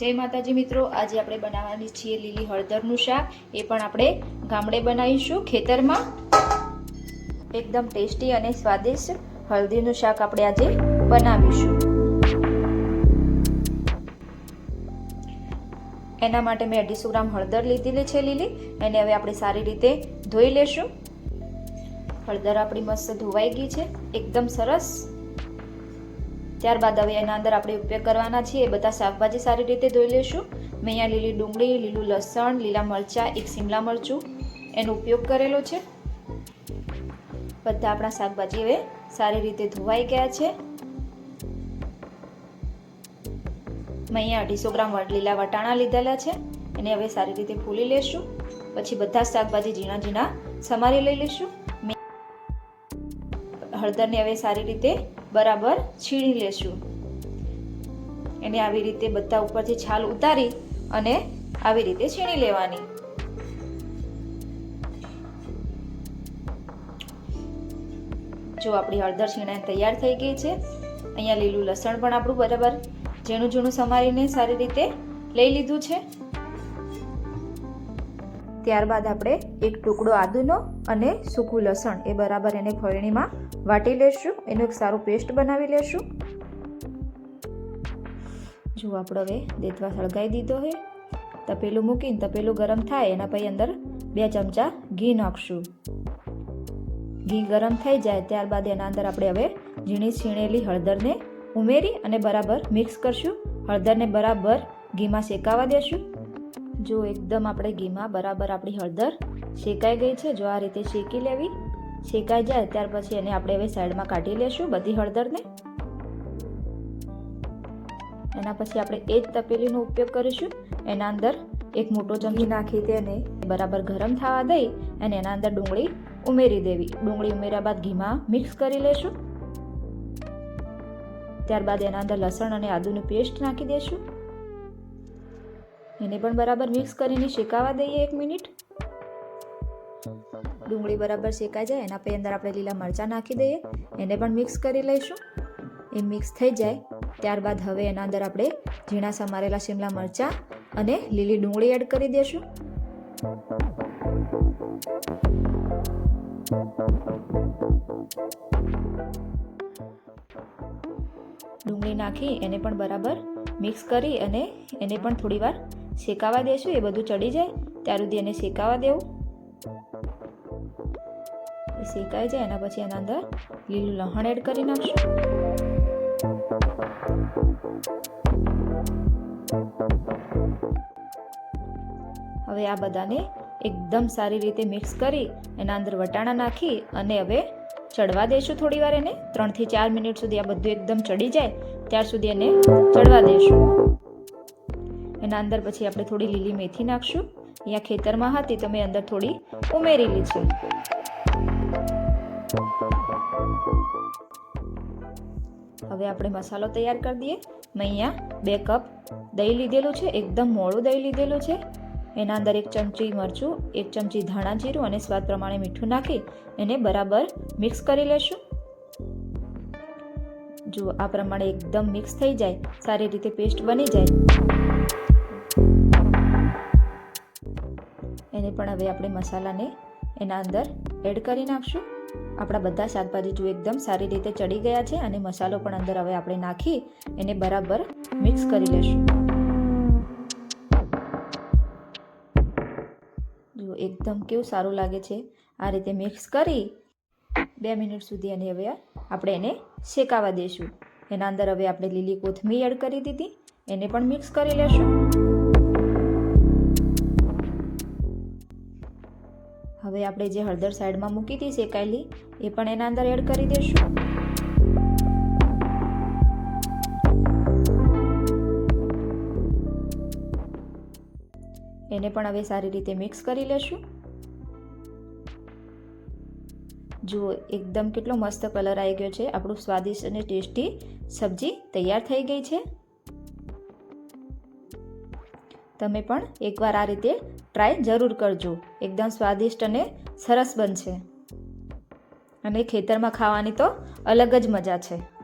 જય માતાજી મિત્રો, આજે આપણે બનાવવાની છીએ લીલી હળદરનું શાક. એ પણ આપણે ગામડે બનાવીશું ખેતરમાં. એકદમ ટેસ્ટી અને સ્વાદિષ્ટ હળદીનું શાક આપણે આજે બનાવીશું. એના માટે મેં અઢીસો ગ્રામ હળદર લીધેલી છે લીલી. એને હવે આપણે સારી રીતે ધોઈ લેશું. હળદર આપણી મસ્ત ધોવાઈ ગઈ છે. એકદમ સરસ. ત્યારબાદ હવે એના અંદર આપણે ઉપયોગ કરવાના છીએ એ બધા શાકભાજી સારી રીતે ધોઈ લઈશું મેં અહીંયા લીલી ડુંગળી, લીલું લસણ, લીલા મરચાં, એક શિમલા મરચું એનો ઉપયોગ કરેલો છે. બધા આપણા શાકભાજી હવે સારી રીતે ધોવાઈ ગયા છે. મેં અહીંયા અઢીસો ગ્રામ લીલા વટાણા લીધેલા છે. એને હવે સારી રીતે ફૂલી લેશું. પછી બધા શાકભાજી ઝીણા ઝીણા સમારી લઈ લઈશું હળદરને હવે સારી રીતે બરાબર છીણી લેશું. એને આવી રીતે બધા ઉપરથી છાલ ઉતારી અને આવી રીતે છીણી લેવાની. જો આપણી હળદર છીણાઈ તૈયાર થઈ ગઈ છે, અહીંયા લીલું લસણ પણ આપણું બરાબર ઝીણું ઝીણું સમારીને સારી રીતે લઈ લીધું છે. ત્યારબાદ આપણે એક ટુકડો આદુનો અને સૂકું લસણ એ બરાબર એને ફળણીમાં વાટી લેશું. એનો એક સારું પેસ્ટ બનાવી લેશું. જો આપણો હવે દેતવા સળગાવી દીધો છે, તપેલું મૂકીને તપેલું ગરમ થાય એના પછી અંદર બે ચમચા ઘી નાખશું. ઘી ગરમ થઈ જાય ત્યારબાદ એના અંદર આપણે હવે ઝીણી છીણેલી હળદરને ઉમેરી અને બરાબર મિક્સ કરશું. હળદરને બરાબર ઘીમાં શેકાવા દેશું. જો એકદમ આપણે ઘીમાં બરાબર આપણી હળદર શેકાઈ ગઈ છે, જો આ રીતે શેકી લેવી, શેકાઈ જાય ત્યાર પછી એને આપણે હવે સાઈડમાં કાઢી લેશું બધી હળદરને. એના પછી આપણે એ જ તપેલીનો ઉપયોગ કરીશું. એના અંદર એક મોટો ચમચી નાખી તેને બરાબર ગરમ થવા દઈ અને એના અંદર ડુંગળી ઉમેરી દેવી. ડુંગળી ઉમેર્યા બાદ ઘીમાં મિક્સ કરી લેશું. ત્યારબાદ એના અંદર લસણ અને આદુની પેસ્ટ નાખી દેશું. એને પણ બરાબર મિક્સ કરીને શેકાવા દઈએ એક મિનિટ. ડુંગળી બરાબર શેકાઈ જાય, એના પછી અંદર આપણે લીલા મરચાં નાખી દઈએ. એને પણ મિક્સ કરી લઈશું. એ મિક્સ થઈ જાય. ત્યારબાદ હવે એના અંદર આપણે ઝીણા સમારેલા શિમલા મરચાં અને લીલી ડુંગળી એડ કરી દઈશું. ડુંગળી નાખી, એને પણ બરાબર મિક્સ કરી અને એને પણ થોડી વાર શેકાવા દેશું એ બધું ચડી જાય ત્યાર સુધી એને શેકાવા દેવું. એ શેકાઈ જાય એના પછી એના અંદર લીલું લહણ એડ કરી નાખશું. હવે આ બધાને એકદમ સારી રીતે મિક્સ કરી એના અંદર વટાણા નાખી અને હવે ચડવા દઈશું થોડી વાર એને. ત્રણથી ચાર મિનિટ સુધી આ બધું એકદમ ચડી જાય, ત્યાર સુધી એને ચડવા દઈશું એના અંદર પછી આપણે થોડી લીલી મેથી નાખશું. અહીંયા ખેતરમાં હતી તો મેં અંદર થોડી ઉમેરેલી છે હવે આપણે મસાલો તૈયાર કરી દઈએ. મેં અહીંયા બે કપ દહીં લીધેલું છે, એકદમ મોળું દહીં લીધેલું છે. એના અંદર એક ચમચી મરચું, એક ચમચી ધાણા જીરું અને સ્વાદ પ્રમાણે મીઠું નાખી એને બરાબર મિક્સ કરી લેશું. જો આ પ્રમાણે એકદમ મિક્સ થઈ જાય, સારી રીતે પેસ્ટ બની જાય. એને પણ હવે આપણે મસાલાને એના અંદર એડ કરી નાખશું. આપણા બધા શાકભાજી જો એકદમ સારી રીતે ચડી ગયા છે અને મસાલો પણ અંદર હવે આપણે નાખી એને બરાબર મિક્સ કરી લેશું. જો એકદમ કેવું સારું લાગે છે. આ રીતે મિક્સ કરી બે મિનિટ સુધી અને હવે આપણે એને શેકાવા દઈશું એના અંદર હવે આપણે લીલી કોથમીર એડ કરી દીધી. એને પણ મિક્સ કરી લેશું. હવે આપણે જે હળદર સાઈડમાં મૂકી હતી શેકાયેલી, એ પણ એના અંદર એડ કરી દઈશું એને પણ હવે સારી રીતે મિક્સ કરી લેશું. જુઓ, એકદમ કેટલો મસ્ત કલર આવી ગયો છે. આપણું સ્વાદિષ્ટ અને ટેસ્ટી સબ્જી તૈયાર થઈ ગઈ છે. તમે પણ એકવાર આ રીતે ટ્રાય જરૂર કરજો. એકદમ સ્વાદિષ્ટ અને સરસ બનશે. અને ખેતરમાં ખાવાની તો અલગ જ મજા છે.